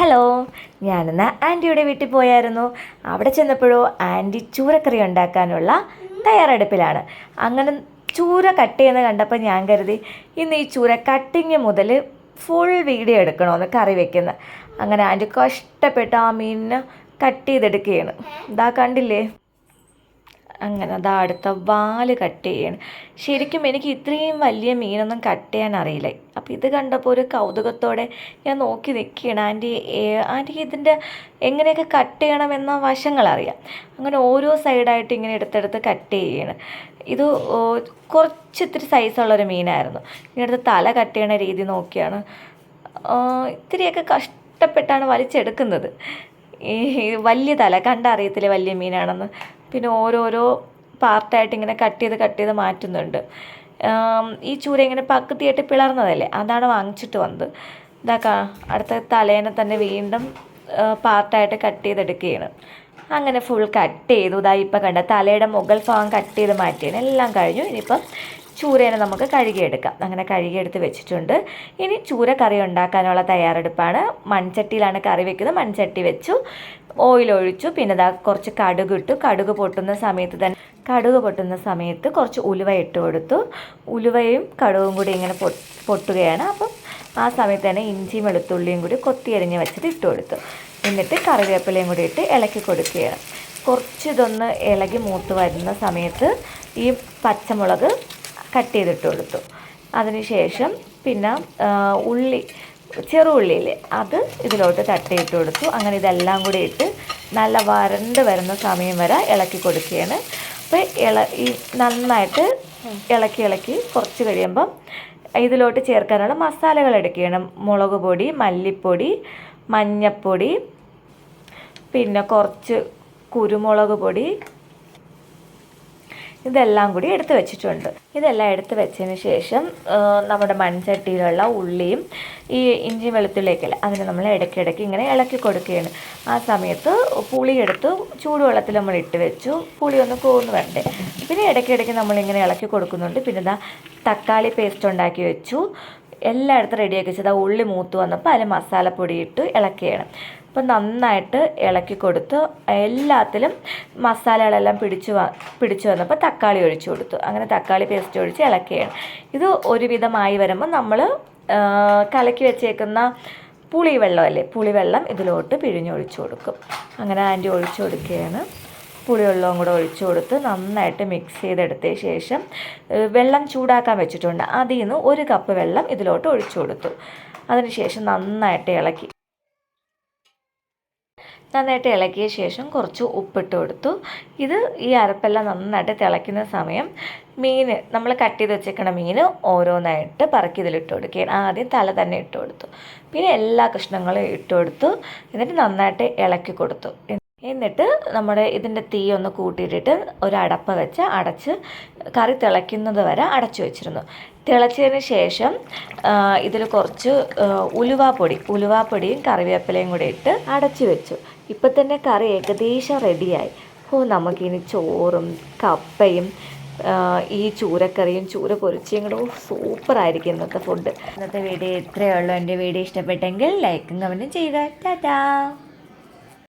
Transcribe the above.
Hello ഞാനിന്ന് ആന്റിയുടെ വീട്ടിൽ പോയായിരുന്നു. അവിടെ ചെന്നപ്പോഴോ ആന്റി ചൂരക്കറി ഉണ്ടാക്കാനുള്ള തയ്യാറെടുപ്പിലാണ്. അങ്ങനെ ചൂര കട്ട് ചെയ്യുന്നത് കണ്ടപ്പോൾ ഞാൻ കരുതി ഇന്ന് ഈ ചൂര കട്ടിങ് മുതൽ ഫുൾ വീഡിയോ എടുക്കണമെന്ന് കറി വെക്കുന്നത് അങ്ങനെ ആന്റി കഷ്ടപ്പെട്ട് ആ മീനിനെ കട്ട് ചെയ്തെടുക്കുകയാണ്. ഇതാ കണ്ടില്ലേ? അങ്ങനെ അതാ അടുത്ത വാൽ കട്ട് ചെയ്യണം. ശരിക്കും എനിക്ക് ഇത്രയും വലിയ മീനൊന്നും കട്ട് ചെയ്യാൻ അറിയില്ല. അപ്പോൾ ഇത് കണ്ടപ്പോൾ ഒരു കൗതുകത്തോടെ ഞാൻ നോക്കി നിൽക്കുകയാണ്. ആന്റി ആന്റിക്ക് ഇതിന്റെ എങ്ങനെയൊക്കെ കട്ട് ചെയ്യണമെന്ന വശങ്ങളറിയാം. അങ്ങനെ ഓരോ സൈഡായിട്ട് ഇങ്ങനെ എടുത്തെടുത്ത് കട്ട് ചെയ്യണം. ഇത് കുറച്ച് ഇത്തിരി സൈസുള്ളൊരു മീനായിരുന്നു. ഇങ്ങനത്തെ തല കട്ട് ചെയ്യണ രീതി നോക്കിയാണ്. ഇത്തിരിയൊക്കെ കഷ്ടപ്പെട്ടാണ് വലിച്ചെടുക്കുന്നത്. ഈ വലിയ തല കണ്ടറിയത്തില്ല വലിയ മീനാണെന്ന്? പിന്നെ ഓരോരോ പാർട്ടായിട്ട് ഇങ്ങനെ കട്ട് ചെയ്ത് കട്ട് ചെയ്ത് മാറ്റുന്നുണ്ട്. ഈ ചൂര ഇങ്ങനെ പകുതിയായിട്ട് പിളർന്നതല്ലേ? അതാണ് വാങ്ങിച്ചിട്ട് വന്നത്. ഇതാക്കാം അടുത്ത തലേനെ തന്നെ വീണ്ടും പാർട്ടായിട്ട് കട്ട് ചെയ്തെടുക്കുകയാണ്. അങ്ങനെ ഫുൾ കട്ട് ചെയ്തു. ഇതാ ഇപ്പം കണ്ട തലയുടെ മുകൾ ഭാഗം കട്ട് ചെയ്ത് മാറ്റിയാണ്. എല്ലാം കഴിഞ്ഞു. ഇനിയിപ്പം ചൂരേനെ നമുക്ക് കഴുകിയെടുക്കാം. അങ്ങനെ കഴുകിയെടുത്ത് വെച്ചിട്ടുണ്ട്. ഇനി ചൂര കറി ഉണ്ടാക്കാനുള്ള തയ്യാറെടുപ്പാണ്. മൺചട്ടിയിലാണ് കറി വെക്കുന്നത്. മൺചട്ടി വെച്ചു. ഓയിൽ ഒഴിച്ചു. പിന്നെ ഇതാ കുറച്ച് കടുക് ഇട്ടു. കടുക് പൊട്ടുന്ന സമയത്ത് തന്നെ കടുക് പൊട്ടുന്ന സമയത്ത് കുറച്ച് ഉലുവ ഇട്ട് കൊടുത്തു. ഉലുവയും കടുകും കൂടി ഇങ്ങനെ പൊട്ടുകയാണ്. അപ്പം ആ സമയത്ത് തന്നെ ഇഞ്ചിയും വെളുത്തുള്ളിയും കൂടി കൊത്തിയരിഞ്ഞ് വെച്ചിട്ട് ഇട്ട് കൊടുത്തു. എന്നിട്ട് കറിവേപ്പിലയും കൂടി ഇട്ട് ഇളക്കി കൊടുക്കുകയാണ്. കുറച്ച് ഇതൊന്ന് ഇളകി മൂത്ത് വരുന്ന സമയത്ത് ഈ പച്ചമുളക് കട്ട് ചെയ്തിട്ട് കൊടുത്തു. അതിനുശേഷം പിന്നെ ഉള്ളി ചെറുള്ളിയിൽ അത് ഇതിലോട്ട് തട്ടിയിട്ട് കൊടുത്തു. അങ്ങനെ ഇതെല്ലാം കൂടി ഇട്ട് നല്ല വരണ്ട് വരുന്ന സമയം വരെ ഇളക്കി കൊടുക്കുകയാണ്. അപ്പോൾ ഇള ഈ നന്നായിട്ട് ഇളക്കി ഇളക്കി കുറച്ച് കഴിയുമ്പം ഇതിലോട്ട് ചേർക്കാനുള്ള മസാലകൾ എടുക്കുകയാണ്. മുളക് പൊടി മല്ലിപ്പൊടി മഞ്ഞപ്പൊടി പിന്നെ കുറച്ച് കുരുമുളക് പൊടി. ഇതെല്ലാം കൂടി എടുത്ത് വെച്ചിട്ടുണ്ട്. ഇതെല്ലാം എടുത്ത് വെച്ചതിന് ശേഷം നമ്മുടെ മൺചട്ടിയിലുള്ള ഉള്ളിയും ഈ ഇഞ്ചി വെളുത്തുള്ളിയൊക്കെയല്ലേ അതിന് നമ്മൾ ഇടയ്ക്കിടയ്ക്ക് ഇങ്ങനെ ഇളക്കി കൊടുക്കുകയാണ്. ആ സമയത്ത് പുളി എടുത്ത് ചൂടുവെള്ളത്തിൽ നമ്മൾ ഇട്ട് വെച്ചു. പുളി ഒന്ന് കോന്ന് വരണ്ടേ പിന്നെ ഇടയ്ക്കിടയ്ക്ക് നമ്മളിങ്ങനെ ഇളക്കി കൊടുക്കുന്നുണ്ട്. പിന്നെ ഇതാ തക്കാളി പേസ്റ്റ് ഉണ്ടാക്കി വെച്ചു. എല്ലായിടത്തും റെഡിയാക്കി വെച്ചത് ആ ഉള്ളി മൂത്ത് വന്നപ്പോൾ അതിൽ മസാലപ്പൊടി ഇട്ട് ഇളക്കുകയാണ് അപ്പം നന്നായിട്ട് ഇളക്കി കൊടുത്ത്. എല്ലാത്തിലും മസാലകളെല്ലാം പിടിച്ചു പിടിച്ചു വന്നപ്പോൾ തക്കാളി ഒഴിച്ചു കൊടുത്തു. അങ്ങനെ തക്കാളി പേസ്റ്റ് ഒഴിച്ച് ഇളക്കുകയാണ് ഇത് ഒരുവിധമായി വരുമ്പോൾ നമ്മൾ കലക്കി വെച്ചേക്കുന്ന പുളിവെള്ളമല്ലേ പുളിവെള്ളം ഇതിലോട്ട് പിഴിഞ്ഞൊഴിച്ചു കൊടുക്കും. അങ്ങനെ ആന്റി ഒഴിച്ചു കൊടുക്കുകയാണ്. പുളിവെള്ളവും കൂടെ ഒഴിച്ചു കൊടുത്ത് നന്നായിട്ട് മിക്സ് ചെയ്തെടുത്ത ശേഷം വെള്ളം ചൂടാക്കാൻ വെച്ചിട്ടുണ്ട്. അതിൽ നിന്ന് ഒരു കപ്പ് വെള്ളം ഇതിലോട്ട് ഒഴിച്ചു കൊടുത്തു. അതിനുശേഷം നന്നായിട്ട് ഇളക്കി. നന്നായിട്ട് ഇളക്കിയ ശേഷം കുറച്ച് ഉപ്പിട്ട് കൊടുത്തു. ഇത് ഈ അരപ്പെല്ലാം നന്നായിട്ട് തിളയ്ക്കുന്ന സമയം മീൻ നമ്മൾ കട്ട് ചെയ്ത് വെച്ചേക്കണ മീൻ ഓരോന്നായിട്ട് പറക്കി ഇതിലിട്ട് കൊടുക്കുകയാണ്. ആദ്യം തല തന്നെ ഇട്ട് കൊടുത്തു. പിന്നെ എല്ലാ കഷ്ണങ്ങളും ഇട്ട് കൊടുത്തു. എന്നിട്ട് നന്നായിട്ട് ഇളക്കി കൊടുത്തു. എന്നിട്ട് നമ്മുടെ ഇതിന്റെ തീ ഒന്ന് കൂട്ടിയിട്ടിട്ട് ഒരു അടപ്പ വെച്ച് അടച്ച് കറി തിളയ്ക്കുന്നത് വരെ അടച്ചു വെച്ചിരുന്നു. തിളച്ചതിന് ശേഷം ഇതിൽ കുറച്ച് ഉലുവാപ്പൊടി ഉലുവാപ്പൊടിയും കറിവേപ്പിലയും കൂടി ഇട്ട് അടച്ചു വെച്ചു. ഇപ്പം തന്നെ കറി ഏകദേശം റെഡിയായി. ഓ നമുക്കിനി ചോറും കപ്പയും ഈ ചൂരക്കറിയും ചൂര പൊരിച്ചയും കൂടെ സൂപ്പറായിരിക്കും ഇന്നത്തെ ഫുഡ് ഇന്നത്തെ വീഡിയോ ഇത്രയേ ഉള്ളൂ. എന്റെ വീഡിയോ ഇഷ്ടപ്പെട്ടെങ്കിൽ ലൈക്കും കമന്റും ചെയ്യുക. ടാറ്റാ.